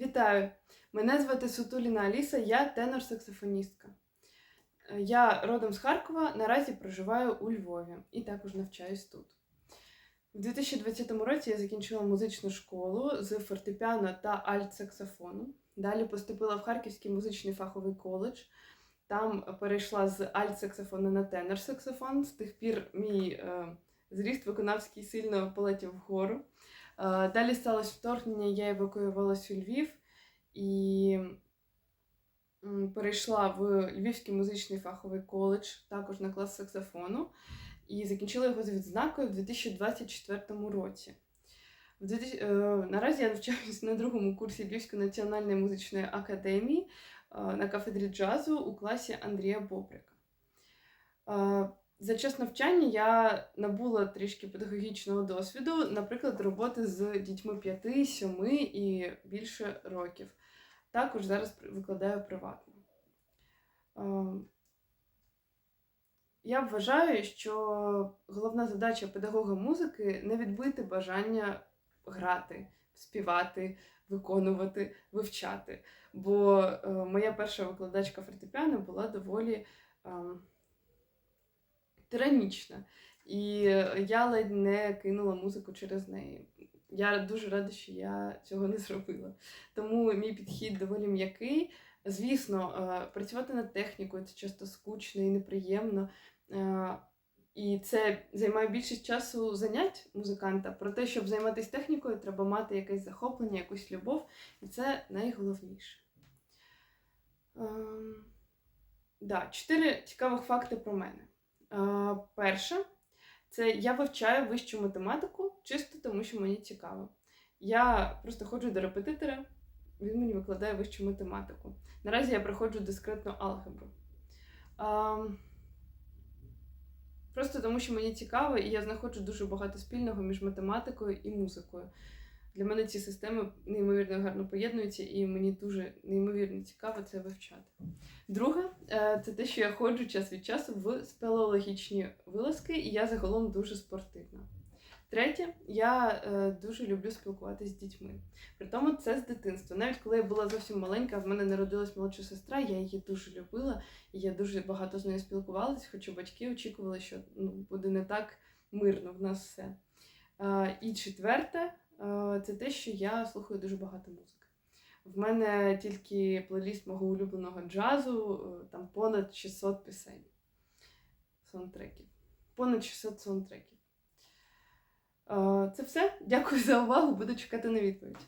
Вітаю! Мене звати Сутуліна Аліса, я тенор-саксофоністка. Я родом з Харкова, наразі проживаю у Львові і також навчаюсь тут. У 2020 році я закінчила музичну школу з фортепіано та альт-саксофону. Далі поступила в Харківський музичний фаховий коледж. Там перейшла з альт-саксофону на тенор-саксофон. З тих пір мій е, зріст виконавський сильно полетів вгору. Е, Далі сталося вторгнення, я евакуювалася у Львів і перейшла в Львівський музичний фаховий коледж, також на клас саксофону, і закінчила його з відзнакою в 2024 році. В 2000, е, наразі я навчаюсь на другому курсі Львівської національної музичної академії е, на кафедрі джазу у класі Андрія Бобрика. Е, за час навчання я набула трішки педагогічного досвіду, наприклад, роботи з дітьми 5, 7 і більше років. Також зараз викладаю приватно. Ем, Я вважаю, що головна задача педагога музики не відбити бажання грати, співати, виконувати, вивчати. Бо е, моя перша викладачка фортепіано була доволі. Тиранічна. І я ледь не кинула музику через неї. Я дуже рада, що я цього не зробила. Тому мій підхід доволі м'який. Звісно, е, працювати над технікою це часто скучно і неприємно. Е, І це займає більшість часу занять музиканта. Про те, щоб займатися технікою, треба мати якесь захоплення, якусь любов, і це найголовніше. Ем, чотири цікавих факти про мене. Перше, це я вивчаю вищу математику чисто тому, що мені цікаво. Я просто ходжу до репетитора, він мені викладає вищу математику. Наразі я проходжу дискретну алгебру. Просто тому, що мені цікаво, і я знаходжу дуже багато спільного між математикою і музикою. Для мене ці системи неймовірно гарно поєднуються, і мені дуже неймовірно цікаво це вивчати. Друге, е, це те, що я ходжу час від часу в спелеологічні вилазки, і я загалом дуже спортивна. Третє, я е, дуже люблю спілкуватися з дітьми. Притому це з дитинства. Навіть коли я була зовсім маленька, в мене народилась молодша сестра, я її дуже любила, і я дуже багато з нею спілкувалася, хоча батьки очікували, що ну, буде не так мирно в нас все. Е, і четверте, це те, що я слухаю дуже багато музики. В мене тільки плейліст мого улюбленого джазу, е, там понад 600 пісень, саундтреків. Понад 600 саундтреків. Е, Це все. Дякую за увагу. Буду чекати на відповідь.